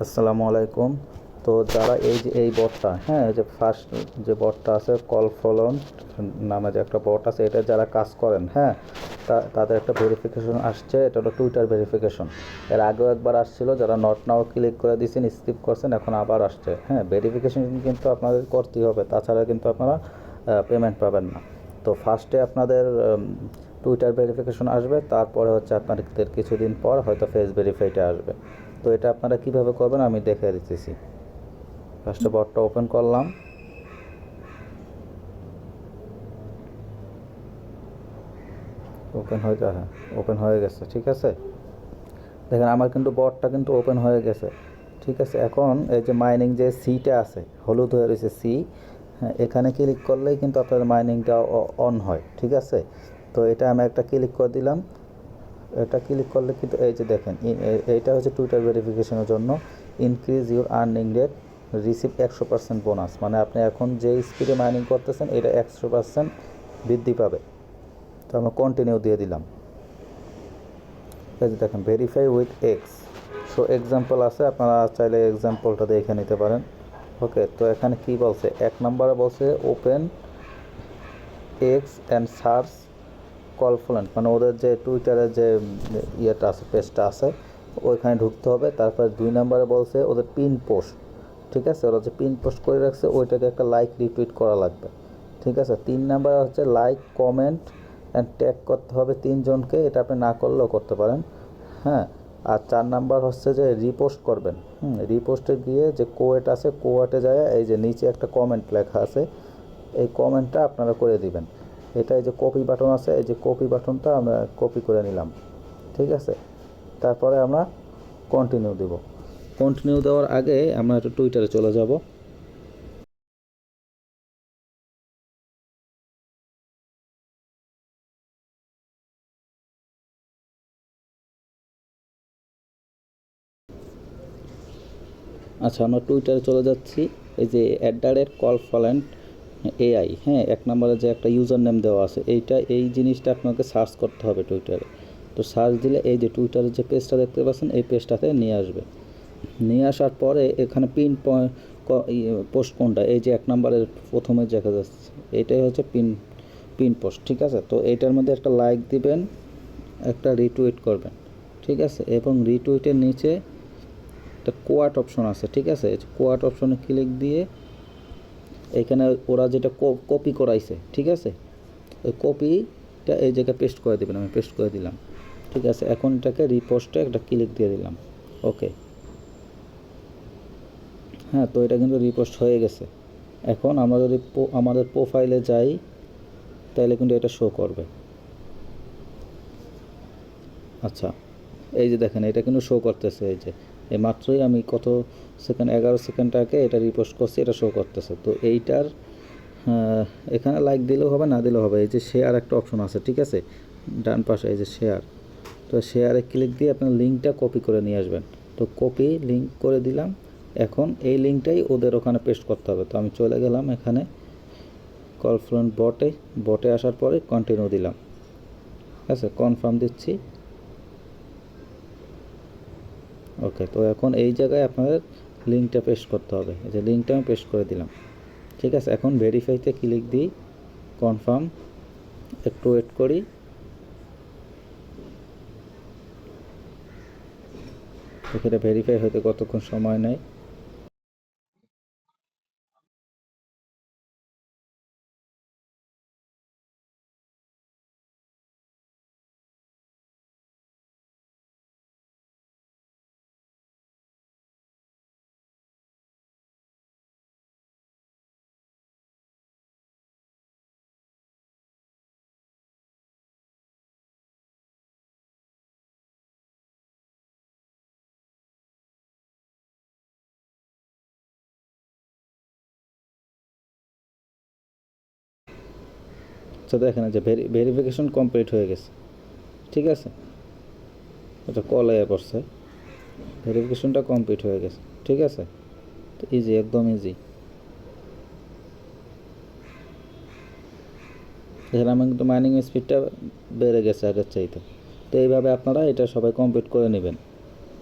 আসসালামু আলাইকুম। তো যারা এই যে, এই বটটা হ্যাঁ যে ফার্স্ট যে বটটা আছে কল ফলন নামে যে একটা বট আছে, এটা যারা কাজ করেন হ্যাঁ তাদের একটা ভেরিফিকেশন আসছে, এটা হলো টুইটার ভেরিফিকেশন এর আগেও একবার আসছিল, যারা নট নাও ক্লিক করে দিয়েছেন স্কিপ করছেন, এখন আবার আসছে হ্যাঁ ভেরিফিকেশন কিন্তু আপনাদের করতেই হবে, তাছাড়া কিন্তু আপনারা পেমেন্ট পাবেন না। তো ফার্স্টে আপনাদের টুইটার ভেরিফিকেশন আসবে, তারপরে হচ্ছে আপনাদের কিছুদিন পর হয়তো ফেস ভেরিফাইটা আসবে। তো এটা আপনারা কীভাবে করবেন আমি দেখে দিতেছি। ফার্স্টে বটটা ওপেন করলাম। ওপেন হয়ে হ্যাঁ ওপেন হয়ে গেছে, ঠিক আছে? দেখেন, আমার কিন্তু বটটা কিন্তু ওপেন হয়ে গেছে, ঠিক আছে? এখন এই যে মাইনিং যে সিটা আছে, হলুদ হয়ে রয়েছে সি হ্যাঁ এখানে ক্লিক করলেই কিন্তু আপনার মাইনিংটা অন হয়, ঠিক আছে? তো এটা আমি একটা ক্লিক করে দিলাম। এটা ক্লিক করলে কিন্তু এই যে দেখেন এইটা হচ্ছে টুইটার ভেরিফিকেশনের জন্য increase your earning rate receive একশো পার্সেন্ট বোনাস মানে আপনি এখন যে স্পিডে মাইনিং করতেছেন, এটা একশো পার্সেন্ট বৃদ্ধি পাবে। তো আমরা কন্টিনিউ দিয়ে দিলাম। এই যে দেখেন verify with X so example আছে, আপনারা চাইলে এক্সাম্পলটা দেখে নিতে পারেন। ওকে তো এখানে কি বলছে? এক নম্বরে বলছে open X and search Callfluent মানে ওদের যে টুইটারের যে ইয়েটা আছে পেজটা আছে, ওইখানে ঢুকতে হবে। তারপর দুই নম্বরে বলছে ওদের পিন পোস্ট ঠিক আছে? ওরা যে পিন পোস্ট করে রাখছে, ওইটাকে একটা লাইক রিটুইট করা লাগবে, ঠিক আছে? তিন নাম্বার হচ্ছে লাইক কমেন্ট অ্যান্ড ট্যাগ করতে হবে তিনজনকে। এটা আপনি না করলেও করতে পারেন হ্যাঁ? আর চার নাম্বার হচ্ছে যে রিপোস্ট করবেন, হুম? রিপোস্টে গিয়ে যে কোয়েট আছে কোয়েটে যায়, এই যে নিচে একটা কমেন্ট লেখা আছে, এই কমেন্টটা আপনারা করে দিবেন। এটা এই যে কপি বাটন আছে, এই যে কপি বাটনটা আমরা কপি করে নিলাম। ঠিক আছে? তারপরে আমরা কন্টিনিউ দেব। কন্টিনিউ দেওয়ার আগে আমরা একটু টুইটারে চলে যাব। আচ্ছা আমরা টুইটারে চলে যাচ্ছি। এই যে at the rate Callfluent AI হ্যাঁ এক নম্বরে যে একটা ইউজার নেম দেওয়া আছে, এইটা, এই জিনিসটা আপনাকে সার্চ করতে হবে টুইটারে তো সার্চ দিলে এই যে টুইটারের যে পেজটা দেখতে পাচ্ছেন, এই পেজটাতে নিয়ে আসবে। নিয়ে আসার পরে এখানে পিন পোস্ট কোনটা, এই যে এক নম্বরের প্রথমে দেখা যাচ্ছে এইটাই হচ্ছে পিন পিন পোস্ট ঠিক আছে? তো এইটার মধ্যে একটা লাইক দিবেন, একটা রিটুইট করবেন, ঠিক আছে? এবং রিটুইটের নিচে একটা কোয়াট অপশন আছে, ঠিক আছে? কোয়াট অপশনে ক্লিক দিয়ে এখানে ওরা যেটা কপি করাইছে, ঠিক আছে? ওই কপিটা এই জায়গায় পেস্ট করে দেবেন, আমি পেস্ট করে দিলাম। ঠিক আছে, এখন এটাকে রিপোস্টে একটা ক্লিক দিয়ে দিলাম। ওকে হ্যাঁ তো এটা কিন্তু রিপোস্ট হয়ে গেছে। এখন আমরা যদি আমাদের প্রোফাইলে যাই, তাহলে কিন্তু এটা শো করবে। আচ্ছা এই যে দেখেন, এটা কিন্তু শো করতেছে, এই যে। এই মাত্রই আমি কত সেকেন্ড, এগারো সেকেন্ড আগে এটা রিপোস্ট করছি, এটা শো করতেছে। তো এইটার এখানে লাইক দিলেও হবে, না দিলেও হবে। এই যে শেয়ার একটা অপশন আছে, ঠিক আছে? ডান পাশে এই যে শেয়ার তো শেয়ারে ক্লিক দিয়ে আপনার লিঙ্কটা কপি করে নিয়ে আসবেন। তো কপি লিঙ্ক করে দিলাম। এখন এই লিঙ্কটাই ওদের ওখানে পেস্ট করতে হবে। তো আমি চলে গেলাম এখানে। কলফ্লুয়েন্ট বটে বটে আসার পরে কন্টিনিউ দিলাম। ঠিক আছে? কনফার্ম দিচ্ছি। ওকে তো এখন এই জায়গায় আপনাদের লিঙ্কটা পেস্ট করতে হবে। এই যে লিঙ্কটা আমি পেস্ট করে দিলাম। ঠিক আছে, এখন ভেরিফাইতে ক্লিক দিই কনফার্ম একটু ওয়েট করি। এখানে ভেরিফাই হতে কতক্ষণ সময় নেয়? আচ্ছা দেখেন যে ভেরিফিকেশন কমপ্লিট হয়ে গেছে। ঠিক আছে? এটা কল এ পড়ছে। ভেরিফিকেশনটা কমপ্লিট হয়ে গেছে। ঠিক আছে? তো ইজি একদম ইজি দেখেন, আমার কিন্তু মাইনিং স্পিডটা বেড়ে গেছে আগের চাইতে। তো এইভাবে আপনারা এটা সবাই কমপ্লিট করে নেবেন।